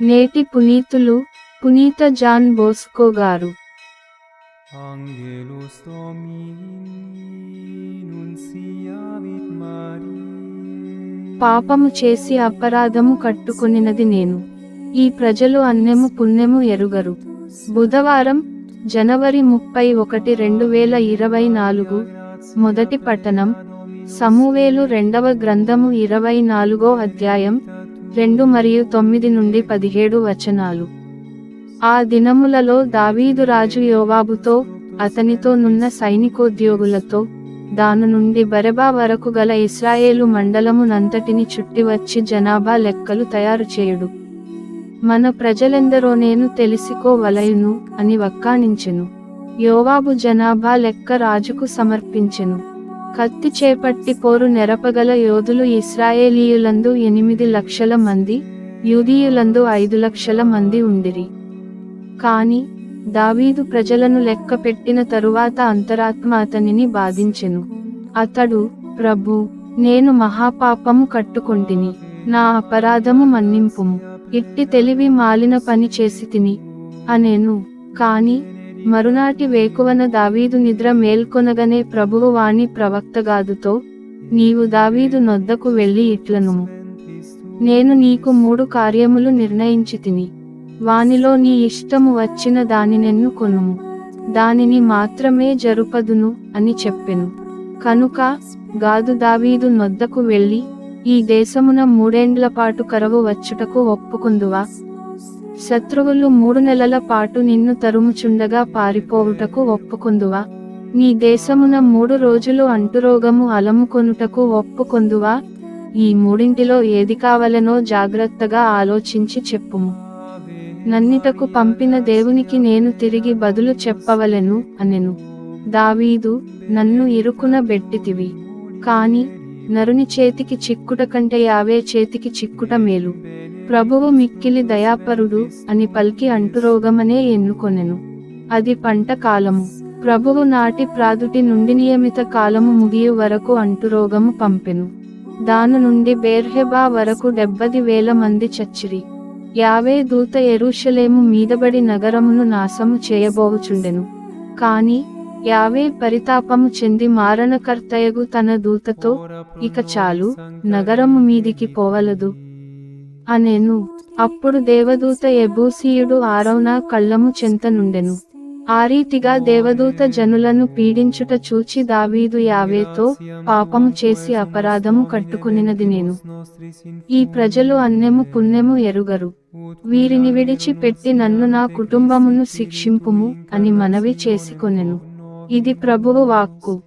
నేటి పునీతులు పునీత జాన్ బోస్కో గారు. Angelus Domini. పాపము చేసి అపరాధము కట్టుకొనినది నేను. ఈ ప్రజలు అన్నెము పుణ్యము ఎరుగరు. బుధవారం జనవరి ముప్పై ఒకటి రెండు వేల ఇరవై నాలుగు మొదటి పట్టణం సమూవేలు రెండవ గ్రంథము ఇరవై నాలుగో అధ్యాయం రెండు మరియు తొమ్మిది నుండి పదిహేడు వచనాలు. ఆ దినములలో దావీదు రాజు యోవాబుతో అతనితో నున్న సైనికోద్యోగులతో దాను నుండి బెరబా వరకు గల ఇస్రాయేలు మండలమునంతటిని చుట్టివచ్చి జనాభా లెక్కలు తయారు చేయుడు. మన ప్రజలెందరో నేను తెలుసుకోవలయును అని వక్కాణించెను యోవాబు జనాభా లెక్క రాజుకు సమర్పించెను. కత్తి చేపట్టి పోరు నెరపగల యోధులు ఇస్రాయేలీయులందు ఎనిమిది లక్షల మంది యూదీయులందు ఐదు లక్షల మంది ఉండిరి. కాని దావీదు ప్రజలను లెక్క పెట్టిన తరువాత అంతరాత్మ అతనిని బాధించెను. అతడు ప్రభు నేను మహాపాపము కట్టుకొంటిని నా అపరాధము మన్నింపుము. ఇట్టి తెలివి మాలిన పని చేసి తిని అనేను. కాని మరునాటి వేకువన దావీదు నిద్ర మేల్కొనగనే ప్రభువు వాణి ప్రవక్తగాదుతో నీవు దావీదు నొద్దకు వెళ్ళి ఇట్లను నేను నీకు మూడు కార్యములు నిర్ణయించి తిని వానిలో నీ ఇష్టము వచ్చిన దానినెన్ను కొనుము. దానిని మాత్రమే జరుపదును అని చెప్పెను. కనుక గాదు దావీదు నొద్దకు వెళ్ళి ఈ దేశమున మూడేండ్ల పాటు కరవు వచ్చుటకు ఒప్పుకుందువా? శత్రువులు మూడు నెలల పాటు నిన్ను తరుముచుండగా పారిపోవుటకు ఒప్పుకుందువా? నీ దేశమున మూడు రోజులు అంటురోగము అలముకొనుటకు ఒప్పుకొందువా? ఈ మూడింటిలో ఏది కావలనో జాగ్రత్తగా ఆలోచించి చెప్పుము. నన్నిటకు పంపిన దేవునికి నేను తిరిగి బదులు చెప్పవలెను అనెను. దావీదు నన్ను ఇరుకున బెట్టితివి. కాని నరుని చేతికి చిక్కుట కంటే యావే చేతికి చిక్కుట మేలు. ప్రభువు మిక్కిలి దయాపరుడు అని పలికి అంటురోగమనే ఎన్నుకొనెను. అది పంట కాలము. ప్రభువు నాటి ప్రాదుటి నుండి నియమిత కాలము ముగియు వరకు అంటురోగము పంపెను. దాను నుండి బేర్హెబా వరకు డెబ్బది వేల మంది చచ్చిరి. యావే దూత ఎరుషలేము మీదబడి నగరమును నాశము చేయబోవుచుండెను. కాని యావే పరితాపము చెంది మారణకర్తయగు తన దూతతో ఇక చాలు నగరము మీదికి పోవలదు. అనేను. అప్పుడు దేవదూత ఎబూసీయుడు ఆరౌన కళ్ళము చెంతనుండెను ఆ రీతిగా దేవదూత జనులను పీడించుట చూచి దావీదు యావేతో పాపము చేసి అపరాధము కట్టుకునినది నేను. ఈ ప్రజలు అన్నెము పుణ్యము ఎరుగరు. వీరిని విడిచిపెట్టి నన్ను నా కుటుంబమును శిక్షింపుము అని మనవి చేసుకొనెను ఇది ప్రభువు వాక్కు.